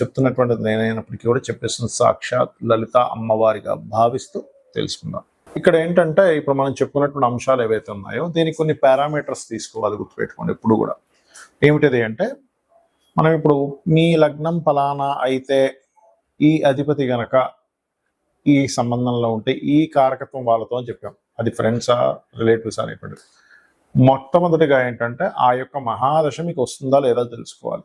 చెప్తున్నటువంటి నేనైనప్పటికీ కూడా చెప్పేస్తున్న సాక్షాత్ లలిత అమ్మవారిగా భావిస్తూ తెలుసుకుందాం. ఇక్కడ ఏంటంటే ఇప్పుడు మనం చెప్పుకున్నటువంటి అంశాలు ఏవైతే ఉన్నాయో దీనికి కొన్ని పారామీటర్స్ తీసుకోవాలి గుర్తుపెట్టుకోండి ఇప్పుడు కూడా. ఏమిటిది అంటే మనం ఇప్పుడు మీ లగ్నం ఫలానా అయితే ఈ అధిపతి గనక ఈ సంబంధంలో ఉంటే ఈ కారకత్వం వాళ్ళతో అని చెప్పాం. అది ఫ్రెండ్సా రిలేటివ్స్ అనేటువంటి మొట్టమొదటిగా ఏంటంటే ఆ యొక్క మహాదశ మీకు వస్తుందా లేదా తెలుసుకోవాలి.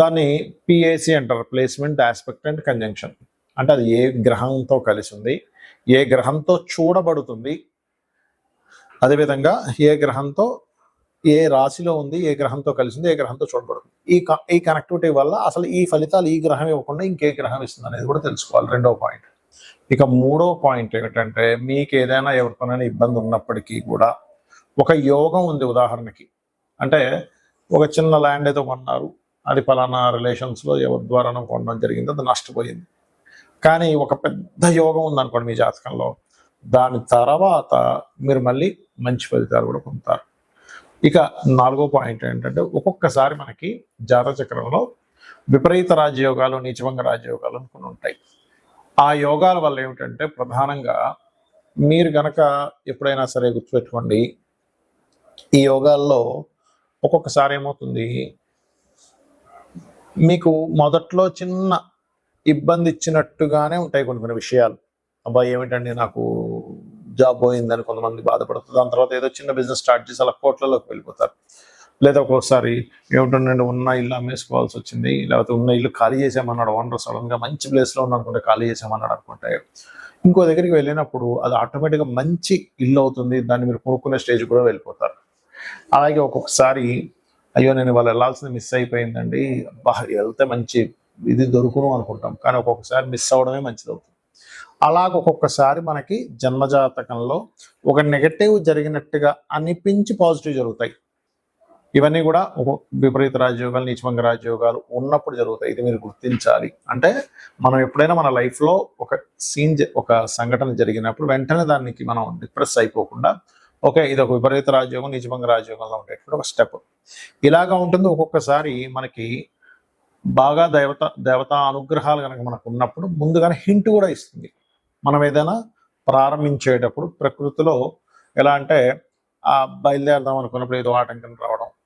దాన్ని పిఏసి అంటారు ప్లేస్మెంట్ ఆస్పెక్ట్ అండ్ కంజంక్షన్ అంటే అది ఏ గ్రహంతో కలిసి ఉంది ఏ గ్రహంతో చూడబడుతుంది అదేవిధంగా ఏ గ్రహంతో ఏ రాశిలో ఉంది ఏ గ్రహంతో కలిసి ఉంది ఏ గ్రహంతో చూడబడుతుంది. ఈ ఈ కనెక్టివిటీ వల్ల అసలు ఈ ఫలితాలు ఈ గ్రహం ఇవ్వకుండా ఇంకే గ్రహం ఇస్తుంది అనేది కూడా తెలుసుకోవాలి రెండవ పాయింట్ ఇక మూడో పాయింట్ ఏంటంటే మీకు ఏదైనా ఎవరితోనైనా ఇబ్బంది ఉన్నప్పటికీ కూడా ఒక యోగం ఉంది ఉదాహరణకి. అంటే ఒక చిన్న ల్యాండ్ ఏదో కొన్నారు అది ఫలానా రిలేషన్స్లో ఎవరి ద్వారానో కొనడం జరిగింది అది నష్టపోయింది. కానీ ఒక పెద్ద యోగం ఉందనుకోండి మీ జాతకంలో. దాని తర్వాత మీరు మళ్ళీ మంచి ఫలితాలు కూడా పొందుతారు. ఇక నాలుగో పాయింట్ ఏంటంటే ఒక్కొక్కసారి మనకి జాతక చక్రంలో విపరీత రాజయోగాలు నీచభంగ రాజయోగాలు అని కొన్ని ఉంటాయి. ఆ యోగాల వల్ల ఏమిటంటే ప్రధానంగా మీరు గనక ఎప్పుడైనా సరే గుర్తుపెట్టుకోండి ఈ యోగాల్లో ఒక్కొక్కసారి ఏమవుతుంది? మీకు మొదట్లో చిన్న ఇబ్బంది ఇచ్చినట్టుగానే ఉంటాయి కొన్ని కొన్ని విషయాలు. అబ్బాయి ఏమిటండి నాకు జాబ్ పోయిందని కొంతమంది బాధపడుతుంది దాని తర్వాత ఏదో చిన్న బిజినెస్ స్టార్ట్ చేసి అలా కోట్లలోకి వెళ్ళిపోతారు. లేదా ఒక్కొక్కసారి ఏమిటండి ఉన్న ఇల్లు అమ్మేసుకోవాల్సి వచ్చింది లేకపోతే ఉన్న ఇల్లు ఖాళీ చేసామన్నాడు ఓనర్ సడన్గా మంచి ప్లేస్లో ఉందనుకుంటే ఖాళీ చేసామన్నాడు అనుకుంటే ఇంకో దగ్గరికి వెళ్ళినప్పుడు అది ఆటోమేటిక్గా మంచి ఇల్లు అవుతుంది దాన్ని మీరు కొనుక్కునే స్టేజ్ కూడా వెళ్ళిపోతారు. అలాగే ఒక్కొక్కసారి అయ్యో నేను వాళ్ళు వెళ్ళాల్సింది మిస్ అయిపోయిందండి. అబ్బా వెళ్తే మంచి ఇది దొరుకును అనుకుంటాం. కానీ ఒక్కొక్కసారి మిస్ అవడమే మంచిది అవుతుంది. అలాగ ఒక్కొక్కసారి మనకి జన్మజాతకంలో ఒక నెగటివ్ జరిగినట్టుగా అనిపించి పాజిటివ్ జరుగుతాయి. ఇవన్నీ కూడా ఒక విపరీత రాజయోగాలు నీచమంగ రాజయోగాలు ఉన్నప్పుడు జరుగుతాయి. ఇది మీరు గుర్తించాలి. అంటే మనం ఎప్పుడైనా మన లైఫ్లో ఒక సీన్ ఒక సంఘటన జరిగినప్పుడు వెంటనే దానికి మనం డిప్రెస్ అయిపోకుండా ఓకే ఇది ఒక విపరీత రాజయోగం నీచభంగ రాజయోగంలో ఉండేటువంటి ఒక స్టెప్ ఇలాగా ఉంటుంది ఒక్కొక్కసారి మనకి బాగా దేవత దేవతా అనుగ్రహాలు కనుక మనకు ఉన్నప్పుడు ముందుగానే హింట్ కూడా ఇస్తుంది. మనం ఏదైనా ప్రారంభించేటప్పుడు ప్రకృతిలో ఎలా అంటే ఆ బయలుదేరదాం అనుకున్నప్పుడు ఏదో ఆటంకం రావడం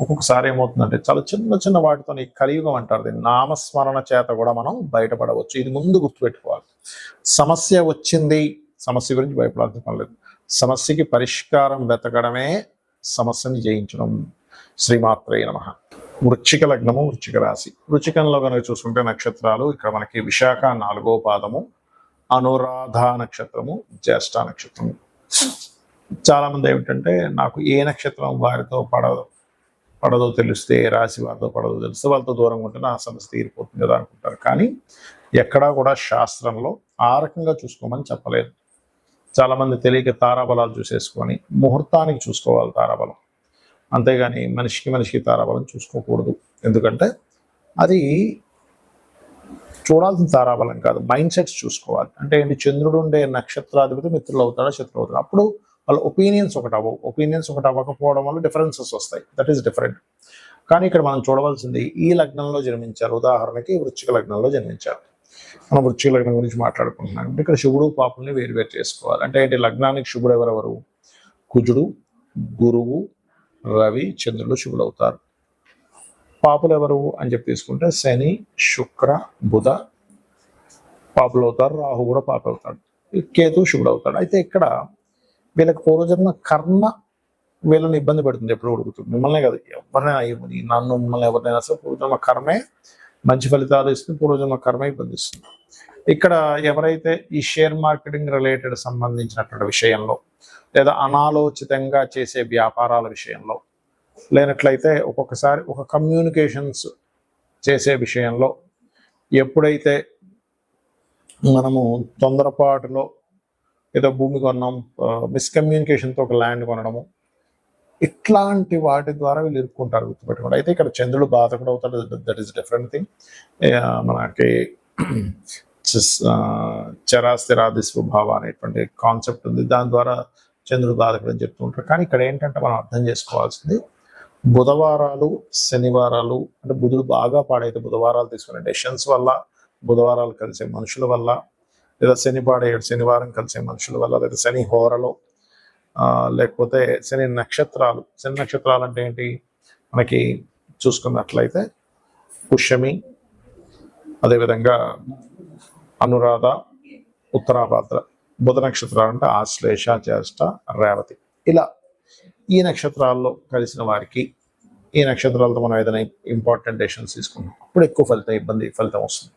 ఒక్కొక్కసారి ఏమవుతుందంటే చాలా చిన్న చిన్న వాటితో ఈ కలియుగం అంటారు దీన్ని. నామస్మరణ చేత కూడా మనం బయటపడవచ్చు. ఇది ముందు గుర్తుపెట్టుకోవాలి. సమస్య వచ్చింది సమస్య గురించి భయపడాల్సిన పని లేదు. సమస్యకి పరిష్కారం వెతకడమే సమస్యని జయించడం. శ్రీమాత్రే నమ. వృచ్చిక లగ్నము వృచ్చిక రాశి. వృచ్చికంలో కనుక చూసుకుంటే నక్షత్రాలు ఇక్కడ మనకి విశాఖ నాలుగో పాదము అనురాధ నక్షత్రము జ్యేష్ఠ నక్షత్రము. చాలా మంది ఏమిటంటే నాకు ఏ నక్షత్రం వారితో పడదు. పడదో తెలిస్తే ఏ రాశి వారితో పడదో తెలిస్తే వాళ్ళతో దూరంగా ఉంటే నా సమస్య తీరిపోతుంది కదా అనుకుంటారు. కానీ ఎక్కడా కూడా శాస్త్రంలో ఆ రకంగా చూసుకోమని చెప్పలేదు. చాలామంది తెలియక తారాబలాలు చూసేసుకొని ముహూర్తానికి చూసుకోవాలి తారాబలం. అంతేగాని మనిషికి మనిషికి తారాబలం చూసుకోకూడదు. ఎందుకంటే అది చూడాల్సిన తారాబలం కాదు. మైండ్ సెట్స్ చూసుకోవాలి. అంటే ఏంటి? చంద్రుడు ఉండే నక్షత్రాధిపతి మిత్రులు అవుతాడా? శత్రువు అవుతాడు? అప్పుడు వాళ్ళ ఒపీనియన్స్ ఒకటి అవ్వవు. ఒపీనియన్స్ ఒకటి అవ్వకపోవడం వల్ల డిఫరెన్సెస్ వస్తాయి. దట్ ఈస్ డిఫరెంట్ కానీ ఇక్కడ మనం చూడవలసింది ఈ లగ్నంలో జన్మించారు. ఉదాహరణకి వృచ్చిక లగ్నంలో జన్మించారు. మనం వృచ్చిక లగ్నం గురించి మాట్లాడుకుంటున్నాం. అంటే ఇక్కడ శివుడు పాపుల్ని వేరువేరు చేసుకోవాలి. అంటే ఏంటి? లగ్నానికి శుభుడు ఎవరెవరు? కుజుడు గురువు రవి చంద్రుడు శివుడు అవుతారు పాపులు ఎవరు అని చెప్పి తీసుకుంటే శని శుక్ర బుధ పాపులు అవుతారు రాహు కూడా పాప అవుతాడు కేతు శివుడు అవుతాడు అయితే ఇక్కడ వీళ్ళకి పూర్వజన్మ కర్మ వీళ్ళని ఇబ్బంది పెడుతుంది ఎప్పుడు ఉడుకుతుంది. మిమ్మల్నే కాదు ఎవరినైనా నన్ను మిమ్మల్ని ఎవరినైనా సరే పూర్వజన్మ కర్మే మంచి ఫలితాలు ఇస్తుంది పూర్వజన్మ కర్మే ఇబ్బంది ఇస్తుంది ఇక్కడ ఎవరైతే ఈ షేర్ మార్కెటింగ్ రిలేటెడ్ సంబంధించినటువంటి విషయంలో లేదా అనాలోచితంగా చేసే వ్యాపారాల విషయంలో లేనట్లయితే ఒక్కొక్కసారి ఒక కమ్యూనికేషన్స్ చేసే విషయంలో ఎప్పుడైతే మనము తొందరపాటులో ఏదో భూమి కొన్నాం మిస్కమ్యూనికేషన్తో ఒక ల్యాండ్ కొనడము. ఇట్లాంటి వాటి ద్వారా వీళ్ళు ఇరుక్కుంటారు గుర్తుపెట్టుకోండి. అయితే ఇక్కడ చంద్రుడు బాధకుడు అవుతాడు. దట్ ఈస్ డిఫరెంట్ థింగ్ మనకి చరాస్థిరాది స్వభావ అనేటువంటి కాన్సెప్ట్ ఉంది. దాని ద్వారా చంద్రుడు బాధకుడు అని చెప్తూ ఉంటారు. కానీ ఇక్కడ ఏంటంటే మనం అర్థం చేసుకోవాల్సింది బుధవారాలు శనివారాలు అంటే బుధుడు బాగా పాడైతే బుధవారాలు తీసుకునే డెసిషన్స్ వల్ల బుధవారాలు కలిసే మనుషుల వల్ల లేదా శని పాడేయడు శనివారం కలిసే మనుషుల వల్ల లేదా శని హోరలో లేకపోతే శని నక్షత్రాలు. శని నక్షత్రాలు అంటే ఏంటి? మనకి చూసుకున్నట్లయితే పుష్యమి అదేవిధంగా అనురాధ ఉత్తరాభాద్ర బుధ నక్షత్రాలు అంటే ఆశ్లేష జ్యేష్ఠ రేవతి. ఇలా ఈ నక్షత్రాల్లో కలిసిన వారికి ఈ నక్షత్రాలతో మనం ఏదైనా ఇంపార్టెంట్ డెసిషన్స్ తీసుకుంటాం. అప్పుడు ఎక్కువ ఫలితం ఇబ్బంది ఫలితం వస్తుంది.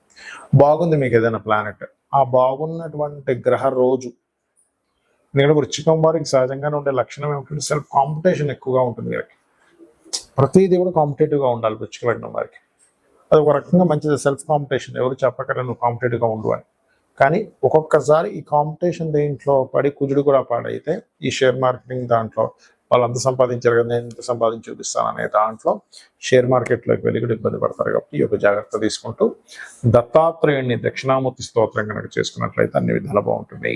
బాగుంది మీకు ఏదైనా ప్లానెట్? ఆ బాగున్నటువంటి గ్రహ రోజు. ఎందుకంటే వృచ్చికం వారికి సహజంగానే ఉండే లక్షణం ఏమిటంటే సెల్ఫ్ కాంపిటీషన్ ఎక్కువగా ఉంటుంది వీరికి ప్రతిదీ కూడా కాంపిటేటివ్గా ఉండాలి వృచ్చిక లగ్నం వారికి. అది ఒక రకంగా మంచిది. సెల్ఫ్ కాంపిటీషన్ ఎవరు చెప్పకరా నువ్వు కాంపిటేటివ్గా ఉండు అని. కానీ ఒక్కొక్కసారి ఈ కాంపిటీషన్ దేంట్లో పడి కుజుడు కూడా పాడైతే ఈ షేర్ మార్కెటింగ్ దాంట్లో వాళ్ళు అంత సంపాదించారు కదా నేను ఇంత సంపాదించి చూపిస్తాను అనే దాంట్లో షేర్ మార్కెట్లోకి వెళ్ళి కూడా ఇబ్బంది పడతారు కాబట్టి ఈ యొక్క జాగ్రత్త తీసుకుంటూ దత్తాత్రేయుడిని దక్షిణామూర్తి స్తోత్రం కనుక చేసుకున్నట్లయితే అన్ని విధాలు బాగుంటుంది.